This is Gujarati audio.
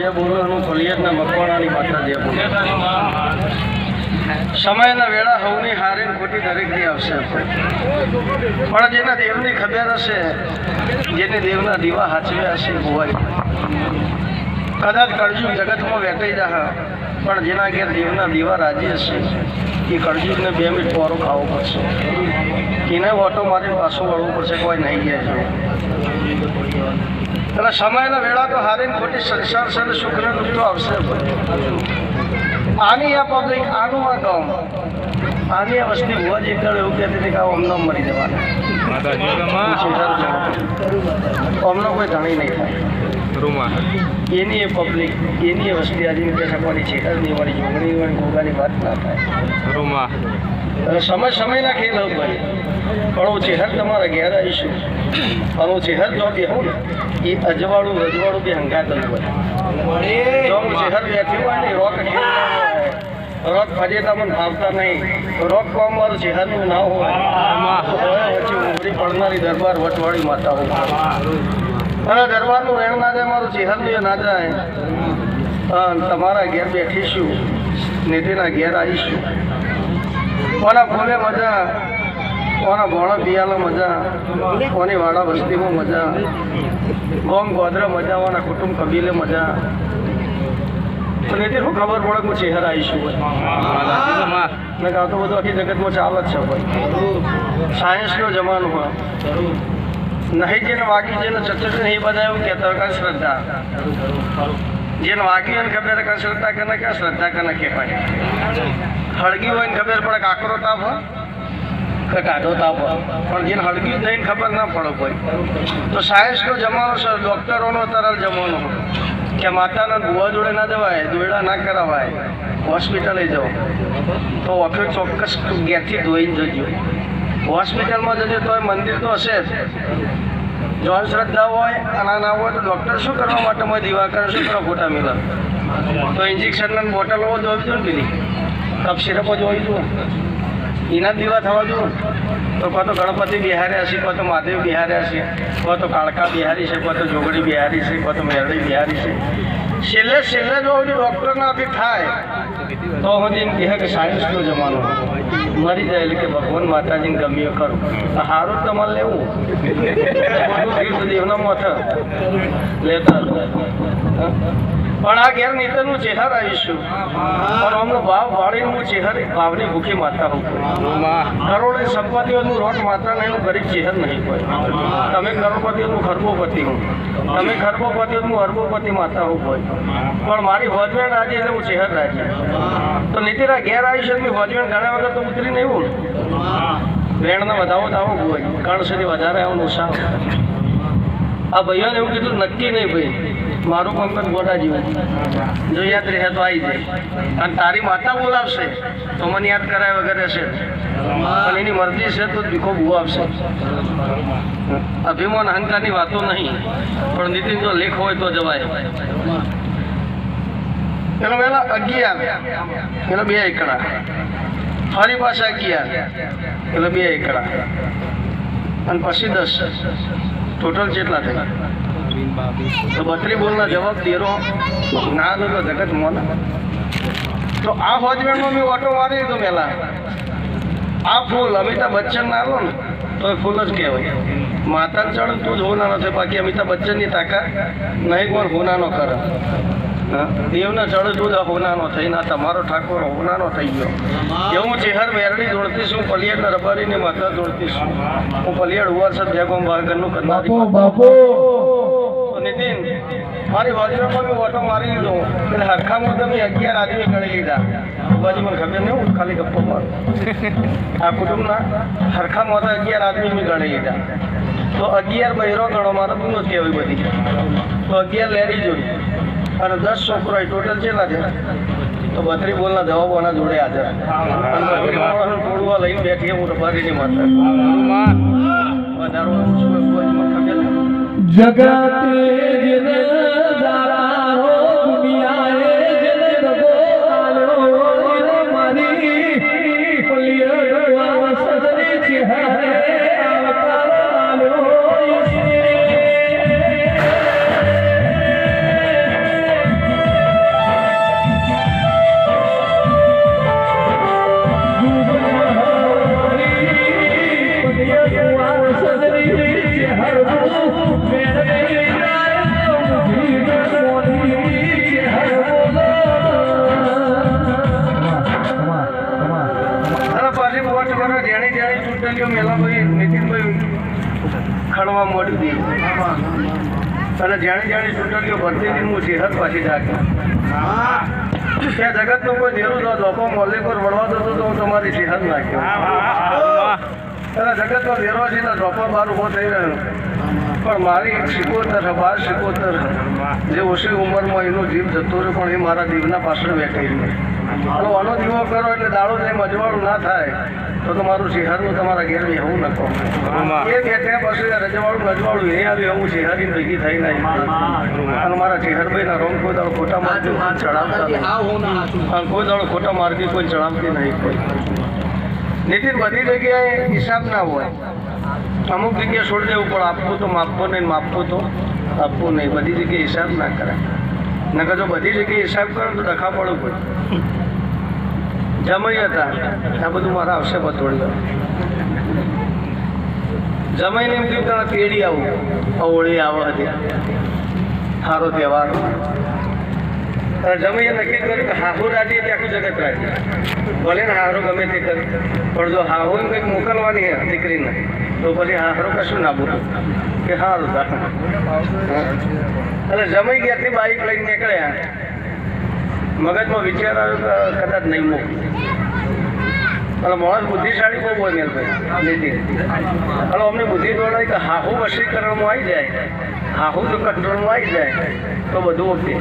જે બોલવાનું ફલિયતના મકવાણાની માતા જે સમયના વેળા હવની હારી ખોટી દરેકની આવશે. પણ જેના દેવની ખબર હશે, જેને દેવના દીવા હાચવ્યા હશે, ભુવાઈ કદાચ કળજુ જગતમાં વેટાઈ જા પણ જેના ઘેર દેવના દીવા રાજી હશે. એ કળજુગને બે મિનિટ પોરો ખાવો પડશે. એને ઓટો મારી પાછું વળવું પડશે કોઈ નહીં ગયા છે. એટલે સમયના વેળા તો હારીને ખોટી સંસાર છે અને શુક્ર તો આવશે. આની આ પબ્લિક આનું આ ગામ આની આ વસ્તી હોવા જે કરે એવું કહેતી હતી કે આ અમને મરી જવાના. અમને કોઈ ધણી નહીં થાય. એની એ પબ્લિક એની એ વસ્તી આજે કે શકવાની છે નહીં મારી જોગણી હોય ગોગાની વાત ના થાય. રૂમા સમય સમયના ખેલ હવે ભાઈ. પણ હું ચેહર તમારા ઘેર આવીશું. અને હું ચેહર જો બેહું ને એ અજવાળું રજવાળું કે હંગાતલું હોય. જો હું ચેહર બેઠી હોય ને રોક ખેલ ના હોય તમને ફાવતા નહીં. રોગ કોમ મારું ચેહરનું ના હોય પછી ઉમરી પડનારી દરબાર વટવાળી માતા હોય. અને દરબારનું રેણ ના જાય મારું ચેહરનું એ ના જાય. તમારા ઘેર બેઠીશું નીતિના ઘેર આવીશું. કોના ફૂલે મજા કોના ભોળા પિયાલા મજા કોની વાડા વસ્તીમાં મજા ગોમ ગોધરા મજા કોના કુટુંબ કબીલે મજા. અને શું ખબર પડે હું ચહેરા આવીશું મેં કહ્યું તો બધું આખી જગતમાં ચાલ જ છે ભાઈ. સાયન્સનો જમાનો હોય. નહીં જેને વાગી જેને ચતુર્થ એ બધા એવું કહેતા હોય કે શ્રદ્ધા. જેને વાગી હોય ખબર કે શ્રદ્ધા કે કે શ્રદ્ધા કને કહેવાય. હળગી હોય ને ખબર પડે કાકરો તાપ હોય. કે કાઢો તાપ પણ જેને હળગી જ નહીં ખબર ના પડે કોઈ. તો સાયન્સનો જમાનો છે ડૉક્ટરોનો તરલ જમાનો કે માતાના ભૂવા જોડે ના જવાય દોયડા ના કરાવાય હોસ્પિટલે જાઓ. તો વખત ચોક્કસ ઘેરથી ધોઈને જજો. હોસ્પિટલમાં જજો તો મંદિર તો હશે જ. જો અંધશ્રદ્ધા હોય અને ના હોય, તો ડૉક્ટર શું કરવા માટે મેં દિવાકર શું કરવા ખોટા મિલર તો ઇન્જેક્શનના બોટલો જોઈ જો ને પેલી? કપ સિરપો જોઈ જુઓ એના દીવા થવા જુઓ તો કહો તો ગણપતિ બિહાર્યા છે કહો તો મહાદેવ બિહાર્યા છે કહો તો કાળકા બિહારી છે, કહો તો જોગડી બિહારી છે, કહો તો મેરડી બિહારી છે. છેલ્લે છેલ્લે જો ડૉક્ટરનાથી થાય, તો હું એમ કહે કે સાયન્સનો જમાનો મરી જાય એટલે કે ભગવાન માતાજીને ગમ્યો કરો. સારું તમારે લેવું. દેવના મથ લેતા? પણ આ ઘેર નીતરનું ચેહર આવીશું. પણ અમનો ભાવ વાળીને હું ચેહર ભાવની ભૂખી માતા હું કરોડે સંપત્તિઓનું રોટ માતા નહીં હું ગરીબ ચેહર નહીં કોઈ તમે કરોડપતિઓનું ખરબોપતિ હું. તમે ખરબોપતિઓનું અરબોપતિ માતા હું કોઈ પણ મારી હોજવેણ આજે એટલે હું ચેહર રાજી તો નીતિરા ઘેર આવીશ એટલે હોજવેણ ઘણા વગર તો ઉતરી નહીં હું વેણને વધાવો દાવો હોય. કારણ સુધી વધારે આવું નુકસાન. આ ભાઈઓને એવું કીધું, નક્કી નહીં ભાઈ. મારું પંકજ ગોડા જેવું જો યાદ રહે તો આવી જાય. અને તારી માતા બોલાવશે તો મને યાદ કરાય વગર રહેશે પણ એની મરજી છે તો ભીખો ભૂ આપશે. અભિમાન અહંકારની વાતો નહીં. પણ નીતિન જો લેખ હોય તો જવાય. પેલો પેલા અગિયાર. પેલો બે એકડા. ફરી પાછા અગિયાર. પેલો બે એકડા. અને પછી દસ. ટોટલ જેટલા તો બત્રી બોલના જવાબ દેરો. ના દો તો જગત મોના. તો આ હોજવેણમાં મેં ઓટો મારી દીધો પહેલા આ ફૂલ અમિતાભ બચ્ચન ના લો ને તો એ ફૂલ જ કહેવાય. માતા ચડ તું જ હોનાનો છે બાકી અમિતાભ બચ્ચનની તાકાત નહીં કોણ હોનાનો કરે. હા? દેવના ચડ તું જ હોનાનો થઈ ના તમારો ઠાકોર હોનાનો થઈ ગયો. એવું ચેહર વેરણી જોડતી છું પલિયડના રબારીની માતા જોડતી છું. હું પલિયડ ઉવાર છે ભેગો ભાગનું કરનારી બાપુ. નીતિન મારી બાજુમાં મેં ઓટો મારી લીધો. એટલે હરખામાં મેં અગિયાર આદમી ગણી લીધા. બાજુ મને ખબર નહીં હું ખાલી ગપ્પો મારું. આ કુટુંબના હરખામાં તો અગિયાર આદમી મેં ગણી લીધા. તો અગિયાર બહેરો ગણો મારે તું નથી આવી બધી. તો અગિયાર લેડી જોઈ અને દસ છોકરો ટોટલ કેટલા છે? તો બત્રી બોલના જવાબો એના જોડે હાજર. અને ટોળવા લઈને બેઠી હું રબારીની માતા વધારો ખબર જગતે ખણવા મોડી દીધી અને જાણી જાણી ચૂંટણીઓ ભરતી હતી હું સેહત પાછી જાગ્યો ત્યાં જગતનો કોઈ નેરું તો ધોકો મોલે પર વળવા જતો તો હું તમારી સેહત નાખ્યો. અને જગતનો નેરો છે તો ધોકો બહાર ઊભો થઈ રહ્યો. પણ મારી એક સિકોતર બાર સિકોતર જે ઓછી ઉંમરમાં એનો જીવ જતો રહ્યો પણ એ મારા દીવના પાછળ બેઠી રહ્યો અને આનો દીવો કરો એટલે દાડો જે મજવાળું ના થાય તો તમારું શિહારનું તમારા ઘેર એવું ન કહો. એ બેઠે પછી રજવાડું નજવાળું એ આવી એવું શિહારી ભેગી થઈ નહીં અને મારા શિહારભાઈના રોમ કોઈ દાડો ખોટા માર્ગે ચડાવતા નહીં. કોઈ દાડો ખોટા માર્ગે કોઈ ચડાવતી નહીં કોઈ. નીતિન બધી જગ્યાએ હિસાબ ના હોય. અમુક જગ્યાએ છોડી દેવું પણ આપવું તો માપવું નહીં, માપવું તો આપવું નહીં. બધી જગ્યાએ હિસાબ ના કરાય નકર જો બધી જગ્યાએ હિસાબ કરો તો ડખા પડવું પડે. જમાઈ હતા. આ બધું મારા આવશે પતોડી જમાઈને એમ કીધું પેઢી આવું. હોળી આવે હતી સારો તહેવાર. અને જમાઈએ નક્કી કર્યું કે હાહુ રાજી એટલે આખું જગત રાજી ભલે ને હારો ગમે તે કરે, પણ જો હાહુ એમ કંઈક મોકલવાની હે દીકરીને, તો પછી હારો કશું ના બોલું. કે હારું એટલે જમી ગયા ત્યાંથી બાઈક લઈને નીકળ્યા. મગજમાં વિચાર આવ્યો કે કદાચ નહીં મોકલું એટલે માણસ બુદ્ધિશાળી બહુ બનેલ નીતિ એટલે અમને બુદ્ધિ દોડાય કે હાહુ વશીકરણમાં આવી જાય. હાહુ જો કંટ્રોલમાં આવી જાય, તો બધું ઓકે.